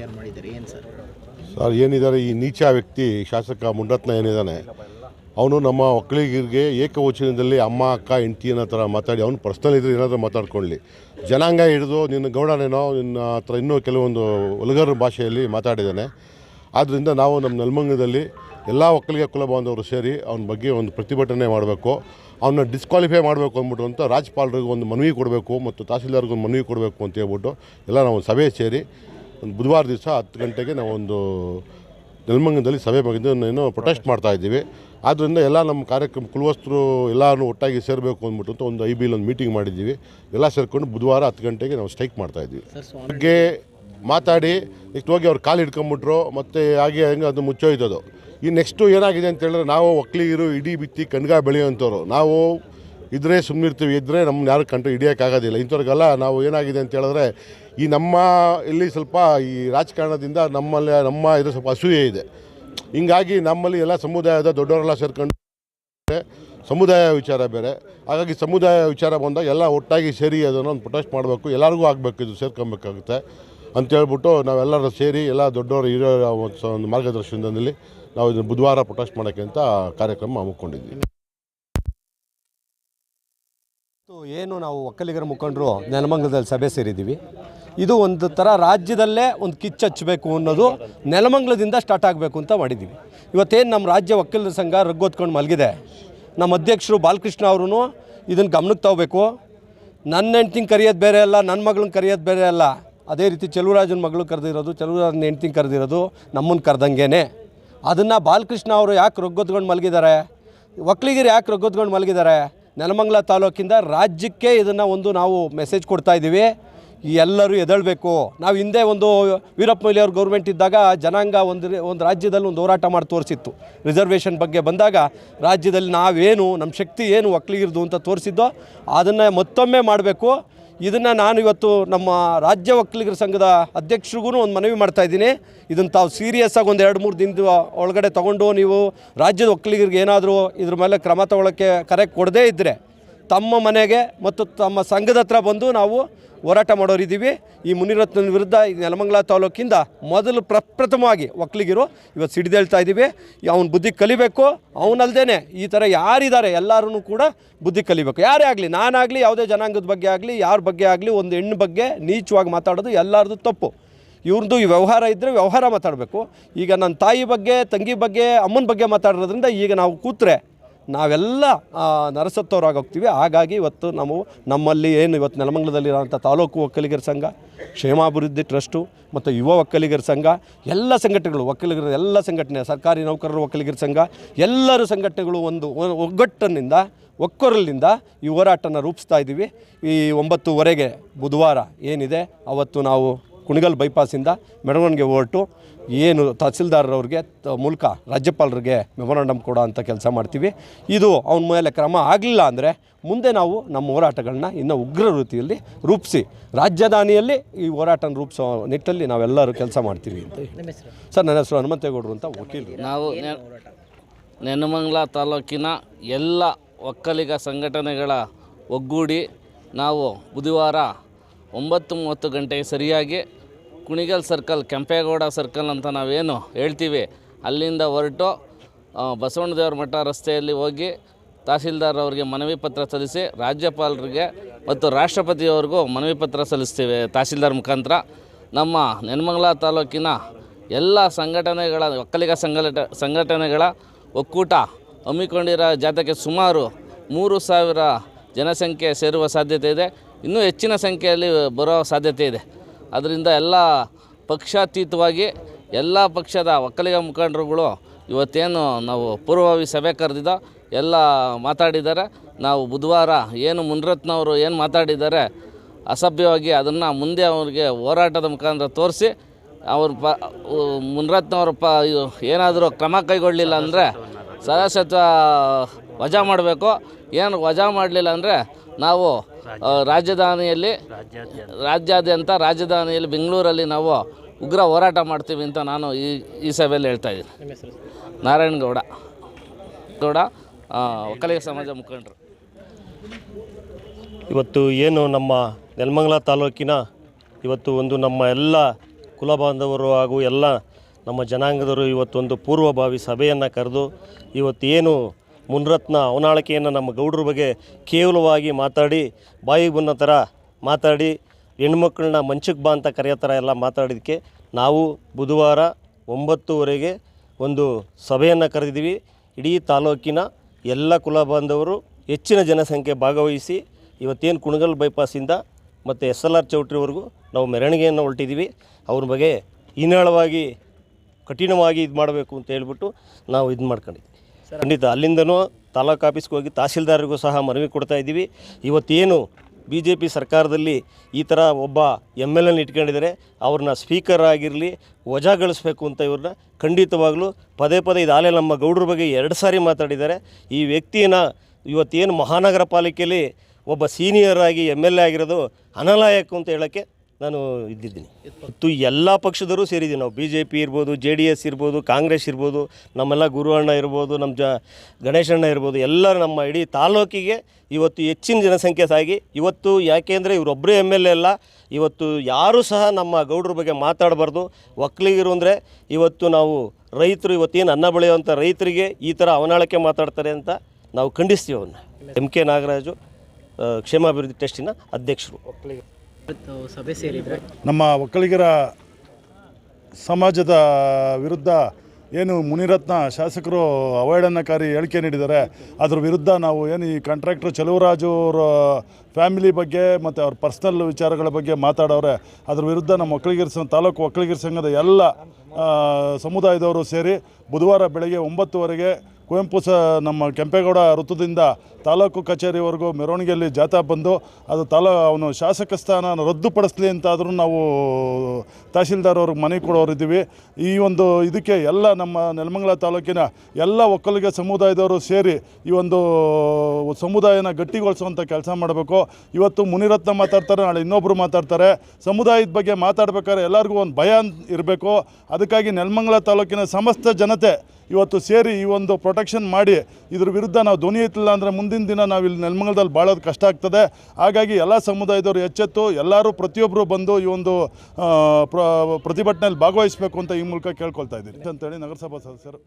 ತಯಾರು ಮಾಡಿದ್ದಾರೆ? ಏನು ಸರ್? ಸರ್, ಏನಿದ್ದಾರೆ? ಈ ನೀಚ ವ್ಯಕ್ತಿ, ಶಾಸಕ ಮುಂಡತ್ನ ಏನಿದ್ದಾನೆ, ಅವನು ನಮ್ಮ ಒಕ್ಕಲಿಗರಿಗೆ ಏಕವಚನದಲ್ಲಿ ಅಮ್ಮ, ಅಕ್ಕ, ಹೆಂಡತಿ ಅನ್ನೋ ಥರ ಮಾತಾಡಿ, ಅವನು ಪರ್ಸ್ನಲ್ ಇದ್ರೆ ಏನಾದರೂ ಮಾತಾಡ್ಕೊಳ್ಳಿ. ಜನಾಂಗ ಹಿಡಿದು ನಿನ್ನ ಗೌಡನೇನೋ, ನಿನ್ನ ಹತ್ರ ಇನ್ನೂ ಕೆಲವೊಂದು ಒಲಗರ ಭಾಷೆಯಲ್ಲಿ ಮಾತಾಡಿದ್ದಾನೆ. ಆದ್ದರಿಂದ ನಾವು ನಮ್ಮ ನೆಲಮಂಗದಲ್ಲಿ ಎಲ್ಲ ಒಕ್ಕಲಿಗ ಕುಲ ಬಾಂಧವರು ಸೇರಿ ಅವನ ಬಗ್ಗೆ ಒಂದು ಪ್ರತಿಭಟನೆ ಮಾಡಬೇಕು. ಅವನ್ನ ಡಿಸ್ಕ್ವಾಲಿಫೈ ಮಾಡಬೇಕು ಅಂದ್ಬಿಟ್ಟು ಅಂತ ರಾಜ್ಯಪಾಲರಿಗೆ ಒಂದು ಮನವಿ ಕೊಡಬೇಕು ಮತ್ತು ತಹಸೀಲ್ದಾರ್ಗೆ ಒಂದು ಮನವಿ ಕೊಡಬೇಕು ಅಂತ ಹೇಳ್ಬಿಟ್ಟು ಎಲ್ಲ ನಾವು ಸಭೆ ಸೇರಿ ಒಂದು ಬುಧವಾರ ದಿವಸ ಹತ್ತು ಗಂಟೆಗೆ ನಾವು ಒಂದು ನೆಲಮಂಗಲದಲ್ಲಿ ಸಭೆ ಏನೋ ಪ್ರೊಟೆಸ್ಟ್ ಮಾಡ್ತಾ ಇದ್ದೀವಿ. ಆದ್ದರಿಂದ ಎಲ್ಲ ನಮ್ಮ ಕಾರ್ಯಕ್ರಮ ಕುಲವಸ್ತರು ಎಲ್ಲರೂ ಒಟ್ಟಾಗಿ ಸೇರಬೇಕು ಅಂದ್ಬಿಟ್ಟು ಅಂತ ಒಂದು ಐ ಬಿಲ್ ಒಂದು ಮೀಟಿಂಗ್ ಮಾಡಿದ್ದೀವಿ. ಎಲ್ಲ ಸೇರಿಕೊಂಡು ಬುಧವಾರ ಹತ್ತು ಗಂಟೆಗೆ ನಾವು ಸ್ಟ್ರೈಕ್ ಮಾಡ್ತಾ ಇದ್ದೀವಿ. ಬಗ್ಗೆ ಮಾತಾಡಿ ನೆಕ್ಸ್ಟ್ ಹೋಗಿ ಅವ್ರು ಕಾಲು ಹಿಡ್ಕೊಂಬಿಟ್ರು ಮತ್ತು ಹಾಗೆ ಹೆಂಗೆ ಅದು ಮುಚ್ಚೋಯ್ತದು. ಈ ನೆಕ್ಸ್ಟು ಏನಾಗಿದೆ ಅಂತ ಹೇಳಿದ್ರೆ ನಾವು ಒಕ್ಕಲಿಗರು ಇಡೀ ಬಿತ್ತಿ ಕಣ್ಗ ಬೆಳೆಯುವಂಥವ್ರು. ನಾವು ಇದ್ರೆ ಸುಮ್ಮನಿರ್ತೀವಿ ಇದ್ದರೆ ನಮ್ಮನ್ನ ಯಾರು ಕಂಡು ಹಿಡಿಯೋಕ್ಕಾಗೋದಿಲ್ಲ. ಇಂಥವ್ರಿಗೆಲ್ಲ ನಾವು ಏನಾಗಿದೆ ಅಂತ ಹೇಳಿದ್ರೆ, ಈ ನಮ್ಮ ಇಲ್ಲಿ ಸ್ವಲ್ಪ ಈ ರಾಜಕಾರಣದಿಂದ ನಮ್ಮಲ್ಲಿ, ನಮ್ಮ ಇದು ಸ್ವಲ್ಪ ಅಸೂಯೆ ಇದೆ. ಹಿಂಗಾಗಿ ನಮ್ಮಲ್ಲಿ ಎಲ್ಲ ಸಮುದಾಯದ ದೊಡ್ಡವರೆಲ್ಲ ಸೇರ್ಕೊಂಡು, ಸಮುದಾಯ ವಿಚಾರ ಬೇರೆ. ಹಾಗಾಗಿ ಸಮುದಾಯ ವಿಚಾರ ಬಂದಾಗ ಎಲ್ಲ ಒಟ್ಟಾಗಿ ಸೇರಿ ಅದನ್ನು ಒಂದು ಪ್ರೊಟೆಸ್ಟ್ ಮಾಡಬೇಕು, ಎಲ್ಲರಿಗೂ ಆಗಬೇಕು, ಇದು ಸೇರ್ಕೊಬೇಕಾಗುತ್ತೆ ಅಂತೇಳ್ಬಿಟ್ಟು ನಾವೆಲ್ಲರೂ ಸೇರಿ ಎಲ್ಲ ದೊಡ್ಡವರು ಇರೋ ಒಂದು ಮಾರ್ಗದರ್ಶನದಲ್ಲಿ ನಾವು ಇದನ್ನು ಬುಧವಾರ ಪ್ರೊಟೆಸ್ಟ್ ಮಾಡೋಕ್ಕೆ ಅಂತ ಕಾರ್ಯಕ್ರಮ ಹಮ್ಮಿಕೊಂಡಿದ್ದೀವಿ. ಏನು ನಾವು ಒಕ್ಕಲಿಗರ ಮುಖಂಡರು ನೆಲಮಂಗಲದಲ್ಲಿ ಸಭೆ ಸೇರಿದ್ದೀವಿ. ಇದು ಒಂದು ಥರ ರಾಜ್ಯದಲ್ಲೇ ಒಂದು ಕಿಚ್ಚು ಹಚ್ಚಬೇಕು ಅನ್ನೋದು ನೆಲಮಂಗಲದಿಂದ ಸ್ಟಾರ್ಟ್ ಆಗಬೇಕು ಅಂತ ಮಾಡಿದ್ದೀವಿ. ಇವತ್ತೇನು ನಮ್ಮ ರಾಜ್ಯ ವಕೀಲರ ಸಂಘ ರಗ್ಗೊತ್ಕೊಂಡು ಮಲಗಿದೆ. ನಮ್ಮ ಅಧ್ಯಕ್ಷರು ಬಾಲಕೃಷ್ಣ ಅವರು ಇದನ್ನು ಗಮನಕ್ಕೆ ತಗೋಬೇಕು. ನನ್ನ ಹೆಂಡ್ತಿಂಗ್ ಕರೆಯೋದು ಬೇರೆ ಅಲ್ಲ, ನನ್ನ ಮಗಳನ್ನ ಕರೆಯೋದು ಬೇರೆ ಅಲ್ಲ. ಅದೇ ರೀತಿ ಚೆಲುವರಾಜನ ಮಗಳು ಕರೆದಿರೋದು, ಚೆಲುವರಾಜನ ಹೆಂಡ್ತಿಂಗ್ ಕರೆದಿರೋದು ನಮ್ಮನ್ನು ಕರೆದಂಗೆನೆ. ಅದನ್ನು ಬಾಲಕೃಷ್ಣ ಅವರು ಯಾಕೆ ರೊಗ್ಗೊತ್ಕೊಂಡು ಮಲಗಿದ್ದಾರೆ? ಒಕ್ಕಲಿಗರು ಯಾಕೆ ರೊಗ್ಗೊತ್ಕೊಂಡು ಮಲಗಿದ್ದಾರೆ? ನೆಲಮಂಗಲ ತಾಲೂಕಿಂದ ರಾಜ್ಯಕ್ಕೆ ಇದನ್ನು ಒಂದು ನಾವು ಮೆಸೇಜ್ ಕೊಡ್ತಾ ಇದ್ದೀವಿ. ಎಲ್ಲರೂ ಎದಳಬೇಕು ನಾವು ಹಿಂದೆ ಒಂದು ವೀರಪ್ಪ ಮೊಯ್ಲಿ ಅವ್ರ ಗೌರ್ಮೆಂಟ್ ಇದ್ದಾಗ ಜನಾಂಗ ಒಂದು ಒಂದು ರಾಜ್ಯದಲ್ಲಿ ಒಂದು ಹೋರಾಟ ಮಾಡಿ ತೋರಿಸಿತ್ತು. ರಿಸರ್ವೇಷನ್ ಬಗ್ಗೆ ಬಂದಾಗ ರಾಜ್ಯದಲ್ಲಿ ನಾವೇನು ನಮ್ಮ ಶಕ್ತಿ ಏನು ಒಕ್ಕಲಿಗಿರ್ದು ಅಂತ ತೋರಿಸಿದ್ದೋ, ಅದನ್ನು ಮತ್ತೊಮ್ಮೆ ಮಾಡಬೇಕು. ಇದನ್ನು ನಾನು ಇವತ್ತು ನಮ್ಮ ರಾಜ್ಯ ಒಕ್ಕಲಿಗರ ಸಂಘದ ಅಧ್ಯಕ್ಷರಿಗೂ ಒಂದು ಮನವಿ ಮಾಡ್ತಾ ಇದ್ದೀನಿ. ಇದನ್ನು ತಾವು ಸೀರಿಯಸ್ ಆಗಿ ಒಂದು ಎರಡು ಮೂರು ದಿನದ ಒಳಗಡೆ ತೊಗೊಂಡು ನೀವು ರಾಜ್ಯದ ಒಕ್ಕಲಿಗರಿಗೆ ಏನಾದರೂ ಇದ್ರ ಮೇಲೆ ಕ್ರಮ ತಗೊಳ್ಳೋಕ್ಕೆ ಕರೆ ಕೊಡದೇ ಇದ್ದರೆ ತಮ್ಮ ಮನೆಗೆ ಮತ್ತು ತಮ್ಮ ಸಂಘದ ಹತ್ರ ಬಂದು ನಾವು ಹೋರಾಟ ಮಾಡೋರಿದ್ದೀವಿ ಈ ಮುನಿರತ್ನ ವಿರುದ್ಧ ನೆಲಮಂಗಲ ತಾಲೂಕಿಂದ ಮೊದಲು ಪ್ರಪ್ರಥಮವಾಗಿ ಒಕ್ಕಲಿಗಿರು ಇವತ್ತು ಸಿಡಿದೇಳ್ತಾ ಇದ್ದೀವಿ. ಅವನ ಬುದ್ಧಿ ಕಲಿಬೇಕು. ಅವನಲ್ದೇ ಈ ಥರ ಯಾರಿದ್ದಾರೆ ಎಲ್ಲರೂ ಕೂಡ ಬುದ್ಧಿ ಕಲಿಬೇಕು. ಯಾರೇ ಆಗಲಿ, ನಾನಾಗಲಿ, ಯಾವುದೇ ಜನಾಂಗದ ಬಗ್ಗೆ ಆಗಲಿ, ಯಾರ ಬಗ್ಗೆ ಆಗಲಿ, ಒಂದು ಹೆಣ್ಣು ಬಗ್ಗೆ ನೀಚವಾಗಿ ಮಾತಾಡೋದು ಎಲ್ಲರದು ತಪ್ಪು. ಇವ್ರದ್ದು ಈ ವ್ಯವಹಾರ ಇದ್ದರೆ ವ್ಯವಹಾರ ಮಾತಾಡಬೇಕು. ಈಗ ನನ್ನ ತಾಯಿ ಬಗ್ಗೆ, ತಂಗಿ ಬಗ್ಗೆ, ಅಮ್ಮನ ಬಗ್ಗೆ ಮಾತಾಡೋದ್ರಿಂದ ಈಗ ನಾವು ಕೂತ್ರೆ ನಾವೆಲ್ಲ ಹೋಗ್ತೀವಿ. ಹಾಗಾಗಿ ಇವತ್ತು ನಾವು ನಮ್ಮಲ್ಲಿ ಏನು ಇವತ್ತು ನೆಲಮಂಗಲದಲ್ಲಿರೋಂಥ ತಾಲೂಕು ಒಕ್ಕಲಿಗರ ಸಂಘ, ಕ್ಷೇಮಾಭಿವೃದ್ಧಿ ಟ್ರಸ್ಟು ಮತ್ತು ಯುವ ಒಕ್ಕಲಿಗರ ಸಂಘ, ಎಲ್ಲ ಸಂಘಟನೆಗಳು, ಒಕ್ಕಲಿಗರ ಎಲ್ಲ ಸಂಘಟನೆ ಸರ್ಕಾರಿ ನೌಕರರ ಒಕ್ಕಲಿಗರ ಸಂಘ, ಎಲ್ಲರೂ ಸಂಘಟನೆಗಳು ಒಂದು ಒಗ್ಗಟ್ಟಿನಿಂದ, ಒಕ್ಕೊರಲಿನಿಂದ ಈ ಹೋರಾಟನ ರೂಪಿಸ್ತಾ ಇದ್ದೀವಿ. ಈ ಒಂಬತ್ತುವರೆಗೆ ಬುಧವಾರ ಏನಿದೆ, ಅವತ್ತು ನಾವು ಕುಣಿಗಲ್ ಬೈಪಾಸಿಂದ ಮೆರವಣಿಗೆ ಹೊರಟು ಏನು ತಹಸೀಲ್ದಾರರವ್ರಿಗೆ ಮೂಲಕ ರಾಜ್ಯಪಾಲರಿಗೆ ಮೆಮೊರಾಂಡಮ್ ಕೊಡೋ ಅಂಥ ಕೆಲಸ ಮಾಡ್ತೀವಿ. ಇದು ಅವನ ಮೇಲೆ ಕ್ರಮ ಆಗಲಿಲ್ಲ ಅಂದರೆ ಮುಂದೆ ನಾವು ನಮ್ಮ ಹೋರಾಟಗಳನ್ನ ಇನ್ನೂ ಉಗ್ರ ರೀತಿಯಲ್ಲಿ ರೂಪಿಸಿ ರಾಜಧಾನಿಯಲ್ಲಿ ಈ ಹೋರಾಟನ ರೂಪಿಸೋ ನಿಟ್ಟಲ್ಲಿ ನಾವೆಲ್ಲರೂ ಕೆಲಸ ಮಾಡ್ತೀವಿ ಅಂತ ಸರ್, ನನ್ನ ಹೆಸರು ಹನುಮಂತೇಗೌಡರು ಅಂತ ವಕೀಲರು. ನಾವು ನೆನಮಂಗಲ ತಾಲೂಕಿನ ಎಲ್ಲ ಒಕ್ಕಲಿಗ ಸಂಘಟನೆಗಳ ಒಗ್ಗೂಡಿ ನಾವು ಬುಧವಾರ ಒಂಬತ್ತು ಮೂವತ್ತು ಗಂಟೆಗೆ ಸರಿಯಾಗಿ ಕುಣಿಗಲ್ ಸರ್ಕಲ್, ಕೆಂಪೇಗೌಡ ಸರ್ಕಲ್ ಅಂತ ನಾವೇನು ಹೇಳ್ತೀವಿ, ಅಲ್ಲಿಂದ ಹೊರಟು ಬಸವಣ್ಣದೇವ್ರ ಮಠ ರಸ್ತೆಯಲ್ಲಿ ಹೋಗಿ ತಹಸೀಲ್ದಾರ್ ಅವರಿಗೆ ಮನವಿ ಪತ್ರ ಸಲ್ಲಿಸಿ, ರಾಜ್ಯಪಾಲರಿಗೆ ಮತ್ತು ರಾಷ್ಟ್ರಪತಿಯವ್ರಿಗೂ ಮನವಿ ಪತ್ರ ಸಲ್ಲಿಸ್ತೀವಿ ತಹಸೀಲ್ದಾರ್ ಮುಖಾಂತರ. ನಮ್ಮ ನೆನಮಂಗಲ ತಾಲೂಕಿನ ಎಲ್ಲ ಸಂಘಟನೆಗಳ, ಒಕ್ಕಲಿಗ ಸಂಘಟ, ಸಂಘಟನೆಗಳ ಒಕ್ಕೂಟ ಹಮ್ಮಿಕೊಂಡಿರೋ ಜಾಥಾಕ್ಕೆ ಸುಮಾರು ಮೂರು ಸಾವಿರ ಜನಸಂಖ್ಯೆ ಸೇರುವ ಸಾಧ್ಯತೆ ಇದೆ. ಇನ್ನೂ ಹೆಚ್ಚಿನ ಸಂಖ್ಯೆಯಲ್ಲಿ ಬರೋ ಸಾಧ್ಯತೆ ಇದೆ. ಅದರಿಂದ ಎಲ್ಲ ಪಕ್ಷಾತೀತವಾಗಿ ಎಲ್ಲ ಪಕ್ಷದ ಒಕ್ಕಲಿಗ ಮುಖಂಡರುಗಳು ಇವತ್ತೇನು ನಾವು ಪೂರ್ವಭಾವಿ ಸಭೆ ಕರೆದಿದ್ದೋ, ಎಲ್ಲ ಮಾತಾಡಿದ್ದಾರೆ. ನಾವು ಬುಧವಾರ ಏನು ಮುನ್ರತ್ನವರು ಏನು ಮಾತಾಡಿದ್ದಾರೆ, ಅಸಭ್ಯವಾಗಿ ಅದನ್ನು ಮುಂದೆ ಅವ್ರಿಗೆ ಹೋರಾಟದ ಮುಖಾಂತರ ತೋರಿಸಿ, ಅವ್ರ ಪ ಮುನ್ರತ್ನವ್ರ ಪ ಏನಾದರೂ ಕ್ರಮ ಕೈಗೊಳ್ಳಲಿಲ್ಲ ಅಂದರೆ ಸದಸ್ಯತ್ವ ವಜಾ ಮಾಡಬೇಕು. ಏನು ವಜಾ ಮಾಡಲಿಲ್ಲ ಅಂದರೆ ನಾವು ರಾಜಧಾನಿಯಲ್ಲಿ ರಾಜ್ಯಾದ್ಯಂತ. ರಾಜಧಾನಿಯಲ್ಲಿ ಬೆಂಗಳೂರಲ್ಲಿ ನಾವು ಉಗ್ರ ಹೋರಾಟ ಮಾಡ್ತೀವಿ ಅಂತ ನಾನು ಈ ಈ ಸಭೆಯಲ್ಲಿ ಹೇಳ್ತಾ ಇದ್ದೀನಿ. ನಾರಾಯಣಗೌಡ ಗೌಡ. ಒಕ್ಕಲಿಗ ಸಮಾಜ ಮುಖಂಡರು. ಇವತ್ತು ಏನು ನಮ್ಮ ನೆಲಮಂಗಲ ತಾಲೂಕಿನ ಇವತ್ತು ಒಂದು ನಮ್ಮ ಎಲ್ಲ ಕುಲ ಬಾಂಧವರು ಹಾಗೂ ಎಲ್ಲ ನಮ್ಮ ಜನಾಂಗದವರು ಇವತ್ತೊಂದು ಪೂರ್ವಭಾವಿ ಸಭೆಯನ್ನು ಕರೆದು ಇವತ್ತೇನು ಮುನ್ರತ್ನ ಅವನಾಳಿಕೆಯನ್ನು ನಮ್ಮ ಗೌಡ್ರ ಬಗ್ಗೆ ಕೇವಲವಾಗಿ ಮಾತಾಡಿ, ಬಾಯಿಗೆ ಬಂದ ಥರ ಮಾತಾಡಿ, ಹೆಣ್ಮಕ್ಳನ್ನ ಮಂಚಕ್ಕೆ ಬಾ ಅಂತ ಕರೆಯೋ ಥರ ಎಲ್ಲ ಮಾತಾಡಿದ್ದಕ್ಕೆ ನಾವು ಬುಧವಾರ ಒಂಬತ್ತುವರೆಗೆ ಒಂದು ಸಭೆಯನ್ನು ಕರೆದಿದ್ದೀವಿ. ಇಡೀ ತಾಲೂಕಿನ ಎಲ್ಲ ಕುಲ ಬಾಂಧವರು ಹೆಚ್ಚಿನ ಜನಸಂಖ್ಯೆ ಭಾಗವಹಿಸಿ ಇವತ್ತೇನು ಕುಣಗಲ್ ಬೈಪಾಸಿಂದ ಮತ್ತು ಎಸ್ ಎಲ್ ಆರ್ ಚೌಟ್ರಿವರೆಗೂ ನಾವು ಮೆರವಣಿಗೆಯನ್ನು ಹೊರಟಿದ್ದೀವಿ. ಅವ್ರ ಬಗ್ಗೆ ಹೀನಾಳವಾಗಿ ಕಠಿಣವಾಗಿ ಇದು ಮಾಡಬೇಕು ಅಂತ ಹೇಳ್ಬಿಟ್ಟು ನಾವು ಇದು ಮಾಡ್ಕೊಂಡಿದ್ವಿ ಖಂಡಿತ, ಅಲ್ಲಿಂದನೂ ತಾಲೂಕು ಆಫೀಸ್ಗೆ ಹೋಗಿ ತಹಸೀಲ್ದಾರರಿಗೂ ಸಹ ಮನವಿ ಕೊಡ್ತಾ ಇದ್ದೀವಿ. ಇವತ್ತೇನು ಬಿ ಜೆ ಪಿ ಸರ್ಕಾರದಲ್ಲಿ ಈ ಥರ ಒಬ್ಬ ಎಂ ಎಲ್ ಎನ್ ಇಟ್ಕೊಂಡಿದ್ದಾರೆ, ಅವ್ರನ್ನ ಸ್ಪೀಕರ್ ಆಗಿರಲಿ ವಜಾಗೊಳಿಸ್ಬೇಕು ಅಂತ ಇವ್ರನ್ನ ಖಂಡಿತವಾಗ್ಲೂ ಪದೇ ಪದೇ ಇದಾಗಲೇ ನಮ್ಮ ಗೌಡ್ರ ಬಗ್ಗೆ ಎರಡು ಸಾರಿ ಮಾತಾಡಿದ್ದಾರೆ. ಈ ವ್ಯಕ್ತಿನ ಇವತ್ತೇನು ಮಹಾನಗರ ಪಾಲಿಕೆಯಲ್ಲಿ ಒಬ್ಬ ಸೀನಿಯರ್ ಆಗಿ ಎಂ ಎಲ್ ಎ ಆಗಿರೋದು ಅನಲಾಯಕ ಅಂತ ಹೇಳೋಕ್ಕೆ ನಾನು ಇದ್ದಿದ್ದೀನಿ. ಮತ್ತು ಎಲ್ಲ ಪಕ್ಷದವರು ಸೇರಿದ್ದೀವಿ ನಾವು. ಬಿ ಜೆ ಪಿ ಇರ್ಬೋದು ಜೆ ಡಿ ಎಸ್ ಇರ್ಬೋದು, ಕಾಂಗ್ರೆಸ್ ಇರ್ಬೋದು, ನಮ್ಮೆಲ್ಲ ಗುರು ಅಣ್ಣ ಇರ್ಬೋದು ನಮ್ಮ ಜ ಗಣೇಶಣ್ಣ ಇರ್ಬೋದು, ಎಲ್ಲರೂ ನಮ್ಮ ಇಡೀ ತಾಲೂಕಿಗೆ ಇವತ್ತು ಹೆಚ್ಚಿನ ಜನಸಂಖ್ಯೆ ಸಾಗಿ, ಇವತ್ತು ಯಾಕೆಂದರೆ ಇವರೊಬ್ಬರೇ ಎಂ ಎಲ್ ಎ ಅಲ್ಲ, ಇವತ್ತು ಯಾರೂ ಸಹ ನಮ್ಮ ಗೌಡ್ರ ಬಗ್ಗೆ ಮಾತಾಡಬಾರ್ದು. ಒಕ್ಕಲಿಗರು ಅಂದರೆ ಇವತ್ತು ನಾವು ರೈತರು ಇವತ್ತೇನು ಅನ್ನ ಬೆಳೆಯುವಂಥ ರೈತರಿಗೆ ಈ ಥರ ಅವನಾಳಕ್ಕೆ ಮಾತಾಡ್ತಾರೆ ಅಂತ ನಾವು ಖಂಡಿಸ್ತೀವಿ ಅವನ್ನ ಎಂ ಕೆ ನಾಗರಾಜು ಕ್ಷೇಮಾಭಿವೃದ್ಧಿ ಟ್ರಸ್ಟಿನ ಅಧ್ಯಕ್ಷರು. ಇವತ್ತು ಸಭೆ ಸೇರಿದ್ರೆ? ನಮ್ಮ ಒಕ್ಕಲಿಗರ ಸಮಾಜದ ವಿರುದ್ಧ ಏನು ಮುನಿರತ್ನ ಶಾಸಕರು ಅವಹೇಳನಕಾರಿ ಹೇಳಿಕೆ ನೀಡಿದ್ದಾರೆ. ಅದ್ರ ವಿರುದ್ಧ ನಾವು ಏನು ಈ ಕಾಂಟ್ರಾಕ್ಟ್ರ್ ಚಲುವರಾಜು ಅವರ ಫ್ಯಾಮಿಲಿ ಬಗ್ಗೆ ಮತ್ತು ಅವ್ರ ಪರ್ಸ್ನಲ್ ವಿಚಾರಗಳ ಬಗ್ಗೆ ಮಾತಾಡೋರೆ ಅದ್ರ ವಿರುದ್ಧ ನಮ್ಮ ಒಕ್ಕಲಿಗರ ಸಂಘ, ತಾಲೂಕು ಒಕ್ಕಲಿಗರ ಸಂಘದ ಎಲ್ಲ ಸಮುದಾಯದವರು ಸೇರಿ ಬುಧವಾರ ಬೆಳಗ್ಗೆ ಒಂಬತ್ತುವರೆಗೆ ಕುವೆಂಪು ಸ ನಮ್ಮ ಕೆಂಪೇಗೌಡ ವೃತ್ತದಿಂದ ತಾಲೂಕು ಕಚೇರಿವರೆಗೂ ಮೆರವಣಿಗೆಯಲ್ಲಿ ಜಾಥಾ ಬಂದು ಅದು ತಾಲೂ, ಅವನು ಶಾಸಕ ಸ್ಥಾನ ರದ್ದುಪಡಿಸಲಿ ಅಂತಾದರೂ ನಾವು ತಹಶೀಲ್ದಾರ್ ಅವ್ರಿಗೆ ಮನವಿ ಕೊಡೋರಿದ್ದೀವಿ ಈ ಒಂದು ಇದಕ್ಕೆ ಎಲ್ಲ ನಮ್ಮ ನೆಲಮಂಗಲ ತಾಲೂಕಿನ ಎಲ್ಲ ಒಕ್ಕಲಿಗ ಸಮುದಾಯದವರು ಸೇರಿ ಈ ಒಂದು ಸಮುದಾಯನ ಗಟ್ಟಿಗೊಳಿಸುವಂಥ ಕೆಲಸ ಮಾಡಬೇಕು. ಇವತ್ತು ಮುನಿರತ್ನ ಮಾತಾಡ್ತಾರೆ, ನಾಳೆ ಇನ್ನೊಬ್ಬರು ಮಾತಾಡ್ತಾರೆ. ಸಮುದಾಯದ ಬಗ್ಗೆ ಮಾತಾಡ್ಬೇಕಾದ್ರೆ ಎಲ್ಲರಿಗೂ ಒಂದು ಭಯ ಇರಬೇಕು. ಅದಕ್ಕಾಗಿ ನೆಲಮಂಗಲ ತಾಲೂಕಿನ ಸಮಸ್ತ ಜನತೆ ಇವತ್ತು ಸೇರಿ ಈ ಒಂದು ಪ್ರೊಟೆಕ್ಷನ್ ಮಾಡಿ ಇದ್ರ ವಿರುದ್ಧ ನಾವು ಧ್ವನಿ ಎತ್ತಿಲ್ಲ ಅಂದರೆ ಮುಂದಿನ ದಿನ ನಾವು ಇಲ್ಲಿ ನೆಲಮಂಗಲದಲ್ಲಿ ಬಾಳೋದು ಕಷ್ಟ ಆಗ್ತದೆ. ಹಾಗಾಗಿ ಎಲ್ಲ ಸಮುದಾಯದವರು ಎಚ್ಚೆತ್ತು, ಎಲ್ಲರೂ ಪ್ರತಿಯೊಬ್ಬರು ಬಂದು ಈ ಒಂದು ಪ್ರ, ಪ್ರತಿಭಟನೆಯಲ್ಲಿ ಭಾಗವಹಿಸಬೇಕು ಅಂತ ಈ ಮೂಲಕ ಕೇಳ್ಕೊಳ್ತಾ ಇದ್ದೀನಿ. ಅಂತೇಳಿ ನಗರಸಭಾ ಸದಸ್ಯರು.